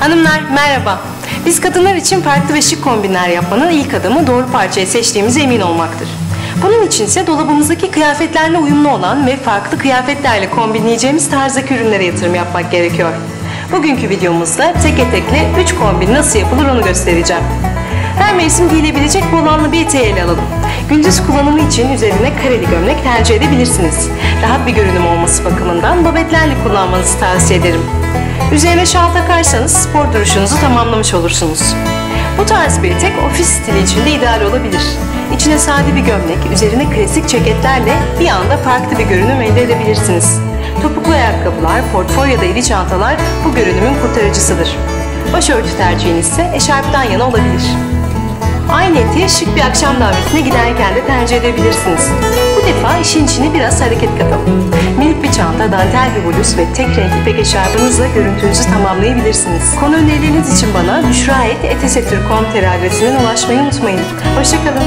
Hanımlar merhaba. Biz kadınlar için farklı ve şık kombinler yapmanın ilk adımı doğru parçayı seçtiğimize emin olmaktır. Bunun için ise dolabımızdaki kıyafetlerle uyumlu olan ve farklı kıyafetlerle kombinleyeceğimiz tarzdaki ürünlere yatırım yapmak gerekiyor. Bugünkü videomuzda tek etekli 3 kombin nasıl yapılır onu göstereceğim. Her mevsim giyilebilecek volanlı bir eteği ele alalım. Gündüz kullanımı için üzerine kareli gömlek tercih edebilirsiniz. Rahat bir görünüm olması bakımından babetlerle kullanmanızı tavsiye ederim. Üzerine şal takarsanız spor duruşunuzu tamamlamış olursunuz. Bu tarz bir etek ofis stili için de ideal olabilir. İçine sade bir gömlek, üzerine klasik ceketlerle bir anda farklı bir görünüm elde edebilirsiniz. Topuklu ayakkabılar, portföy ya da iri çantalar bu görünümün kurtarıcısıdır. Başörtü tercihiniz ise eşarptan yana olabilir. Aynı eteği şık bir akşam davetine giderken de tercih edebilirsiniz. Bu defa işin içine biraz hareket katalım. Minik bir çanta, dantel bir bluz ve tek renk ipek eşarbınızla görüntünüzü tamamlayabilirsiniz. Konu önerileriniz için bana büşra.etesetur.com adresinden ulaşmayı unutmayın. Hoşçakalın.